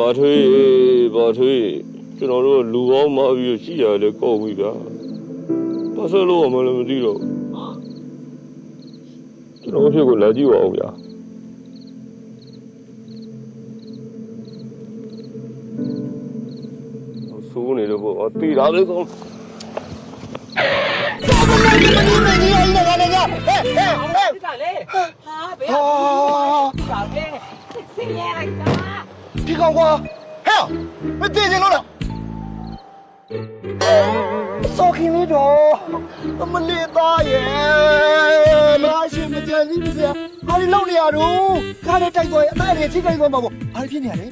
ဘာထွေးဘာထွေးကျွန်တော်တို့လူပေါင်းမပြီးရှိရတယ်ကောက်ပြီဗျာဘာဆက်လို့မလဲမသိတော့ကျွန်တော်အဖြစ်ကိုလာကြည့်ပါဦးဗျာဆိုးနေလို့ပေါ့အတီတာလေးကောဒီကလေဟာဘယ်ဟာဒီကလေစင်ရလိုက်တာ ဒီကောင်ကွာဟဲ့မတည်ချင်လို့လားစောခင်လေးတော့အမလေးသားရဲ့မရှိမကြံစည်ပါစရာဘာလို့လုံနေရတော့ခါနဲ့တိုက်သွားရင်အသားတွေချိတ်တိုက်သွားမှာပေါ့ဘာဖြစ်နေရလဲ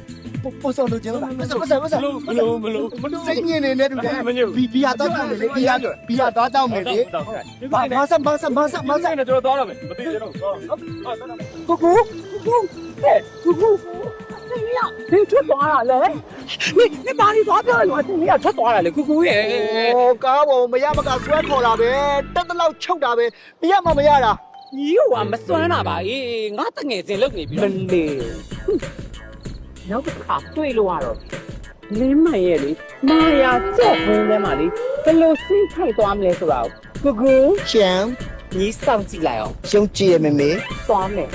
ပေါ်စောလို့ကျင်းလားမစမစမစမလို့မလို့မလို့စိတ်ညစ်နေနေတူတယ်ဘီဘီယာတောက်မယ်လေဘီယာဘီယာတောက်တောက်မယ်လေဘာဘာစဘာစဘာစဘာစနဲ့ကျွန်တော်သွားရမယ်မသိကြတော့သွားကိုကိုကိုကူကူ စင်ရဒီထွက်သွားတာလေနေနေပါရီသွားပြောလို့စင်ရထွက်သွားတာလေကူကူရဲ့โอ้ကားပေါ်မရမကဆွဲခေါ်တာပဲတက်တလောက်ချုပ်တာပဲမရမမရတာညီကမစွမ်းတာပါအေးငါတငယ်ချင်းလုပ်နေပြီမလေးနောက်တစ်ခါတွေ့လို့ရတော့လင်းမရဲ့လေမာယာကြက်ဝင်းထဲမှာလေဘယ်လိုစိတ်ထိုက်သွားမလဲဆိုတာကိုကူကူရှမ်ညီစောင့်ကြည့်လိုက်အောင်ရှုံးကြည့်ရမေမေသွားမယ်